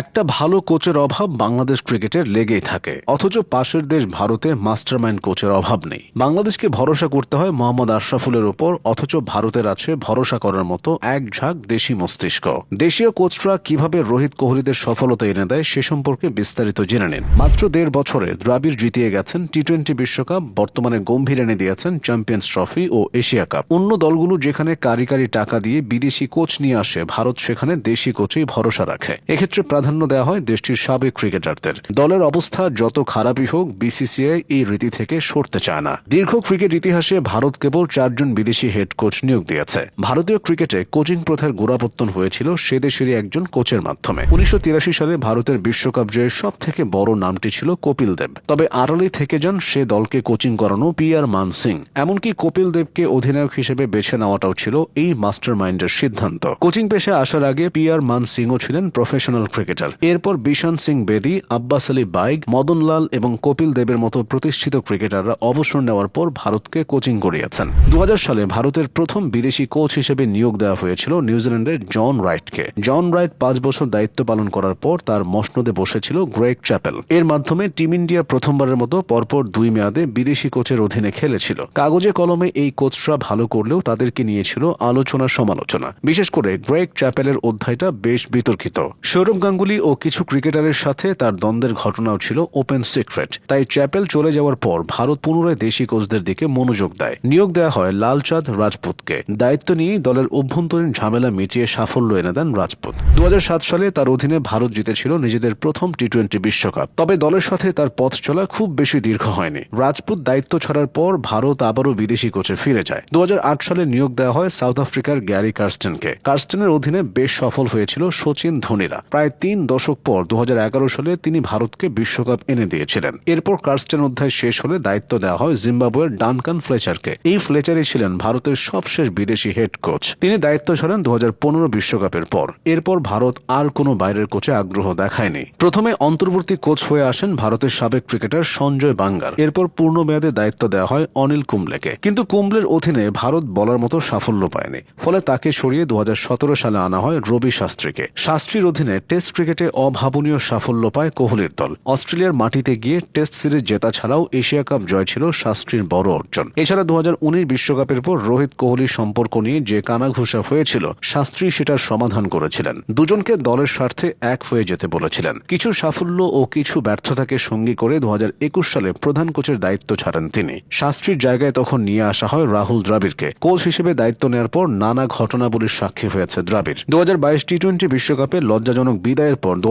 একটা ভালো কোচের অভাব বাংলাদেশ ক্রিকেটের লেগেই থাকে। অথচ পাশের দেশ ভারতে মাস্টারমাইন্ড কোচের অভাব নেই। বাংলাদেশকে ভরসা করতে হয় মোহাম্মদ আশরাফুলের ওপর, অথচ ভারতের আছে ভরসা করার মতো এক ঝাঁক দেশি মস্তিষ্ক। দেশীয় কোচরা কীভাবে রোহিত কোহলিদের সফলতা এনে দেয় সে সম্পর্কে বিস্তারিত জেনে নিন। মাত্র দেড় বছরে দ্রাবিড় জিতিয়ে গেছেন টি টোয়েন্টি বিশ্বকাপ, বর্তমানে গম্ভীর এনে দিয়েছেন চ্যাম্পিয়ন্স ট্রফি ও এশিয়া কাপ। অন্য দলগুলো যেখানে কারি কারি টাকা দিয়ে বিদেশি কোচ নিয়ে আসে, ভারত সেখানে দেশি কোচেই ভরসা রাখে। এক্ষেত্রে প্রাধান্য দেওয়া হয় দেশটির সাবেক ক্রিকেটারদের। দলের অবস্থা যত খারাপই হোক বিসিসিআই এই রীতি থেকে সরতে চায় না। দীর্ঘ ক্রিকেট ইতিহাসে ভারত কেবল চারজন বিদেশি হেড কোচ নিয়োগ দিয়েছে। ভারতীয় ক্রিকেটে কোচিং প্রথার গোড়াপত্তন হয়েছিল সে দেশেরই একজন কোচের মাধ্যমে। উনিশশো সালে ভারতের বিশ্বকাপ জয়ের সব থেকে বড় নামটি ছিল কপিল দেব। তবে আড়ালেই থেকে যান সে দলকে কোচিং করানো পি আর মান সিং। এমনকি কপিল দেবকে অধিনায়ক হিসেবে বেছে নেওয়াটাও ছিল এই মাস্টার মাইন্ডের সিদ্ধান্ত। কোচিং পেশে আসার আগে পি আর মান সিংও ছিলেন প্রফেশনাল ক্রিকেটার। এরপর বিশান সিং বেদি, আব্বাস আলী বাইগ মদনলাল এবং কপিল দেবের মতো প্রতিষ্ঠিত ক্রিকেটাররা অবসর নেওয়ার পর ভারতকে কোচিং করিয়েছেন। দু সালে ভারতের প্রথম বিদেশি কোচ হিসেবে নিয়োগ দেওয়া হয়েছিল নিউজিল্যান্ডের জন রাইটকে। জন রাইট পাঁচ বছর দায়িত্ব পালন করার পর তার মসনদে বসেছিল গ্রেগ চ্যাপেল। এর মাধ্যমে টিম ইন্ডিয়া প্রথমবারের মতো পরপর দুই মেয়াদে বিদেশি কোচের অধীনে খেলেছিল। কাগজে কলমে এই কোচরা ভালো করলেও তাদেরকে নিয়েছিল আলোচনা সমালোচনা। বিশেষ করে গ্রেগ চ্যাপেলের অধ্যায়টা বেশ বিতর্কিত। সৌরভ গাঙ্গুলি ও কিছু ক্রিকেটারের সাথে তার দ্বন্দ্বের ঘটনাও ছিল ওপেন সিক্রেট তাই চ্যাপেল চলে যাওয়ার পর ভারত পুনরায় দেশি কোচদের দিকে মনোযোগ দেয়। নিয়োগ দেওয়া হয় লালচাঁদ রাজপুতকে। দায়িত্ব নিয়েই দলের অভ্যন্তরীণ ঝামেলা মিটিয়ে সাফল্য এনে দেন রাজপুত। দু সালে তার অধীনে ভারত জিতেছিল নিজেদের প্রথম টি টোয়েন্টি বিশ্বকাপ। তবে দলের সাথে তার পথ চলা খুব বেশি দীর্ঘ হয়নি। রাজপুত দায়িত্ব ছাড়ার পর ভারত আবারও বিদেশি কোচে ফিরে যায়। দু হাজার আট সালে নিয়োগ দেওয়া হয় সাউথ আফ্রিকার গ্যারি কার্স্টেনকে। কার্স্টেনের অধীনে বেশ সফল হয়েছিল সচিন ধোনিরা। প্রায় তিন দশক পর দু হাজার এগারো সালে তিনি ভারতকে বিশ্বকাপ এনে দিয়েছিলেন। এরপর কার্স্টেন অধ্যায় শেষ হলে দায়িত্ব দেওয়া হয় জিম্বাবুয়ের ডানকান ফ্লেচারকে। এই ফ্লেচারই ছিলেন ভারতের সবশেষ বিদেশি হেড কোচ। তিনি দায়িত্ব ছাড়েন দু বিশ্বকাপের পর। এরপর ভারত আর কোনো বাইরের কোচে আগ্রহ দেখায়নি। প্রথমে অন্তর্বর্তী কোচ হয়ে আসেন ভারতের সাবেক ক্রিকেটার সঞ্জয় বাঙ্গার। এরপর পূর্ণ মেয়াদে দায়িত্ব দেওয়া হয় অনিল কুম্বলেকে। কিন্তু কুম্বলের অধীনে ভারত বলার মতো সাফল্য পায়নি। ফলে তাকে সরিয়ে দু হাজার সতেরো সালে আনা হয় রবি শাস্ত্রীকে। শাস্ত্রীর অধীনে টেস্ট ক্রিকেটে অভাবনীয় সাফল্য পায় কোহলির দল। অস্ট্রেলিয়ার মাটিতে গিয়ে টেস্ট সিরিজ জেতা ছাড়াও এশিয়া কাপ জয় ছিল শাস্ত্রীর বড় অর্জন। এছাড়া দু বিশ্বকাপের পর রোহিত কোহলির সম্পর্ক নিয়ে যে কানাঘুষা হয়েছিল, শাস্ত্রী সেটার সমাধান করেছিলেন। দুজনকে দলের স্বার্থে এক হয়ে যেতে বলেছিলেন। কিছু সাফল্য ও কিছু ব্যর্থতাকে সঙ্গী করে দু হাজার একুশ সালে প্রধান কোচের দায়িত্ব ছাড়েন তিনি। শাস্ত্রীর জায়গায় তখন নিয়ে আসা হয় রাহুল দ্রাবিড়কে। কোচ হিসেবে দায়িত্ব নেওয়ার পর নানা ঘটনাবলীর সাক্ষী হয়েছে দ্রাবিড়। দু টি টোয়েন্টি বিশ্বকাপে লজ্জাজনক বিদায়ের পর দু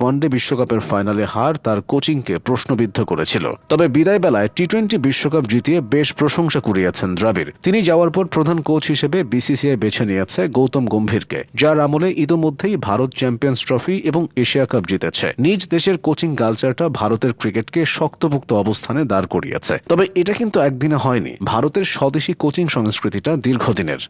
ওয়ানডে বিশ্বকাপের ফাইনালে হার তার কোচিংকে প্রশ্নবিদ্ধ করেছিল। তবে বিদায় বেলায় টি টোয়েন্টি বিশ্বকাপ জিতিয়ে বেশ প্রশংসা কুড়িয়েছেন দ্রাবিড়। তিনি যাওয়ার পর প্রধান কোচ হিসেবে বিসিসিআই বেছে নিয়েছে গৌতম গম্ভীরকে, যার আমলে ইতোমধ্যেই ভারত চ্যাম্পিয়ন্স ট্রফি এবং এশিয়া কাপ জিতেছে। নিজ দেশের কোচিং কালচারটা ভারতের ক্রিকেটকে শক্তপোক্ত অবস্থানে দাঁড় করিয়েছে। তবে এটা কিন্তু একদিনে হয়নি। ভারতের স্বদেশী কোচিং সংস্কৃতিটা দীর্ঘদিনের।